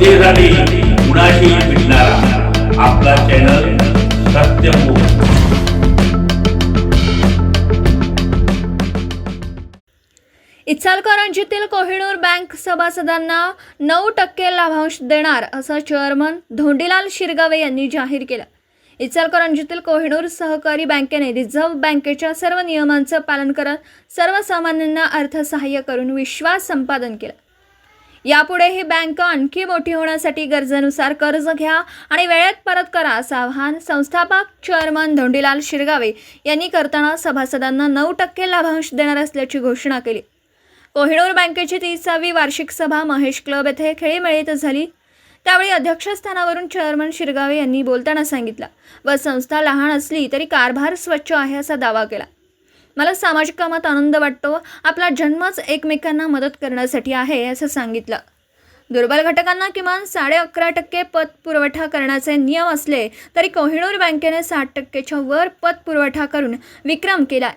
जनतेसाठी कुणाशी भेटणारा आपला चॅनल सत्यमुख इचालकरंजीतील कोहिनूर बँक सभासदांना नऊ टक्के लाभांश देणार असं चेअरमन धोंडीलाल शिरगावे यांनी जाहीर केलं. इचालकरंजीतील कोहिनूर सहकारी बँकेने रिझर्व्ह बँकेच्या सर्व नियमांचं पालन करत सर्वसामान्यांना अर्थसहाय्य करून विश्वास संपादन केला. यापुढे ही बँक आणखी मोठी होण्यासाठी गरजेनुसार कर्ज घ्या आणि वेळेत परत करा असं आवाहन संस्थापक चेअरमन धोंडीलाल शिरगावे यांनी करताना सभासदांना नऊ टक्के लाभांश देणार असल्याची घोषणा केली. कोहिनूर बँकेची तीसावी वार्षिक सभा महेश क्लब येथे खेळीमेळीत झाली. त्यावेळी अध्यक्षस्थानावरून चेअरमन शिरगावे यांनी बोलताना सांगितलं व संस्था लहान असली तरी कारभार स्वच्छ आहे असा दावा केला. मला सामाजिक कामात आनंद वाटतो. आपला जन्मच एकमेकांना मदत करण्यासाठी आहे असं सांगितलं. दुर्बल घटकांना किमान साडे अकरा टक्के पत पुरवठा करण्याचे नियम असले तरी कोहिनूर बँकेने साठ टक्केच्या वर पत पुरवठा करून विक्रम केला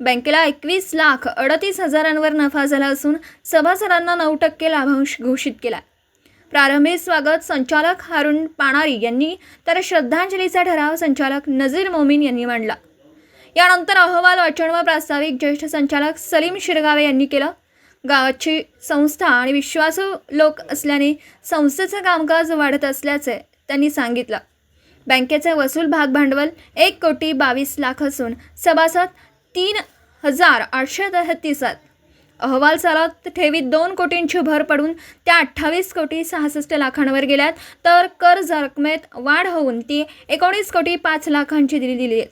बँकेला एकवीस लाख अडतीस हजारांवर नफा झाला असून सभासदांना नऊ टक्के लाभांश घोषित केला प्रारंभी स्वागत संचालक हारून पाणारी यांनी तर श्रद्धांजलीचा ठराव संचालक नझीर मोमीन यांनी मांडला. यानंतर अहवाल वाचन व प्रास्ताविक ज्येष्ठ संचालक सलीम शिरगावे यांनी केलं. गावाची संस्था आणि विश्वासू लोक असल्याने संस्थेचं कामकाज वाढत असल्याचे त्यांनी सांगितलं. बँकेचे वसूल भाग भांडवल एक कोटी बावीस लाख असून सभासद तीन हजार आठशे तेहतीस आहेत. अहवाल चालत ठेवीत दोन कोटींची भर पडून त्या अठ्ठावीस कोटी सहासष्ट लाखांवर गेल्यात तर कर्ज रकमेत वाढ होऊन ती एकोणीस कोटी पाच लाखांची दिली दिली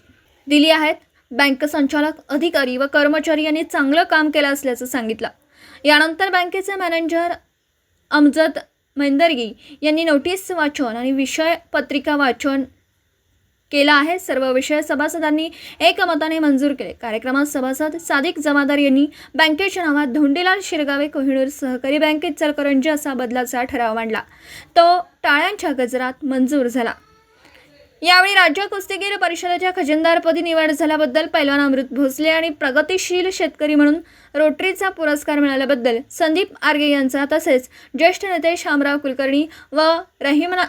दिली आहेत. बँक संचालक अधिकारी व कर्मचारी यांनी चांगलं काम केलं असल्याचं सांगितलं. यानंतर बँकेचे मॅनेजर अमजद मैंदरगी यांनी नोटीस वाचन आणि विषय पत्रिका वाचन केला आहे. सर्व विषय सभासदांनी एकमताने मंजूर केले. कार्यक्रमात सभासद सादिक जमादार यांनी बँकेच्या नावात धोंडीलाल शिरगावे कोहिनूर सहकारी बँकेत चलकरंजी असा बदलाचा ठराव मांडला. तो टाळ्यांच्या गजरात मंजूर झाला. यावेळी राज्य कुस्तीगीर परिषदेच्या खजिनदारपदी निवड झाल्याबद्दल पैलवान अमृत भोसले आणि प्रगतिशील शेतकरी म्हणून रोटरीचा पुरस्कार मिळाल्याबद्दल संदीप आर्गे यांचा तसेच ज्येष्ठ नेते शामराव कुलकर्णी व रहिमना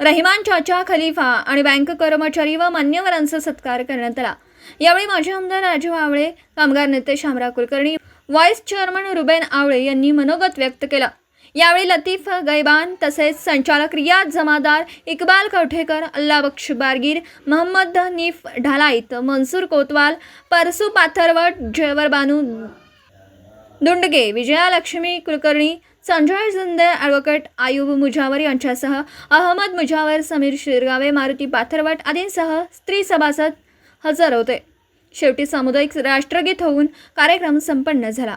रहिमान चाचा खलिफा आणि बँक कर्मचारी व मान्यवरांचा सत्कार करण्यात आला. यावेळी माजी आमदार राजू आवळे कामगार नेते Shamrao Kulkarni vice chairman Ruben Awale यांनी मनोगत व्यक्त केलं. यावेळी लतीफ गैबान तसेच संचालक रियाज जमादार इक्बाल कवठेकर अल्लाबक्ष बारगीर मोहम्मद हनीफ ढालाईत मनसूर कोतवाल परसू पाथरवट जयवर बानू दुंडगे विजयालक्ष्मी कुलकर्णी संजय झुंदे ॲडव्होकेट आयुब मुजावर यांच्यासह अहमद मुजावर समीर शिरगावे मारुती पाथरवट आदींसह स्त्री सभासद हजर होते. शेवटी सामुदायिक राष्ट्रगीत होऊन कार्यक्रम संपन्न झाला.